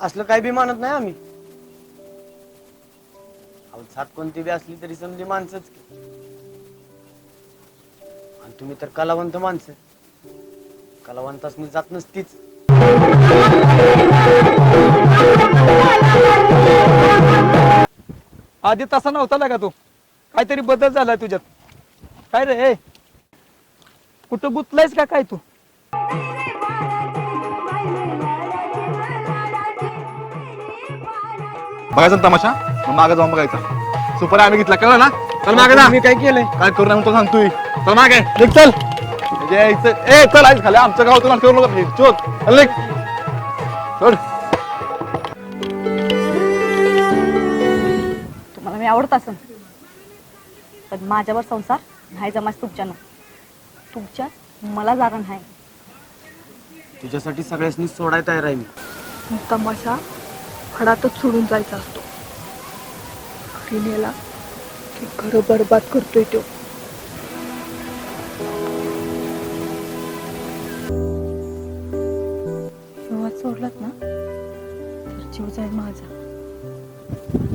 असलं काही बी मानत नाही आम्ही. अहो, सात कोणती बी असली तरी समजी माणसंच की. आणि तुम्ही तर कलावंत माणसं. कलावंतास जात नसतीच. आधी तसा नव्हता का तू. काहीतरी बदल झालाय तुझ्यात. काय रे कुठं गुतलायस का काय तू? बघायचा ना तमाशा? मग मागे जाऊन बघायचा. सुपर आम्ही घेतला कळलं ना? चल मागे ना मी काय केलंय? काय करू नये तो सांगतोय. चल मागे. निघ चल. म्हणजे इथं- ए चल आईच खाली. आमच्या गावातून आणि करू नका चोत चल निघ. चल. तुम्हाला मी आवडत असन पण माझ्यावर संसार नाही जमाच तुमच्यानं. तुमच्या मला जागा नाही. तुझ्यासाठी सगळ्यांनी सोडाय तयार आहे मी. तमाशा फडातच सोडून जायचा असतो. घरी नेला की घर बरबाद करतोय तो. सोडलात ना? तर जीव जाईल माझा.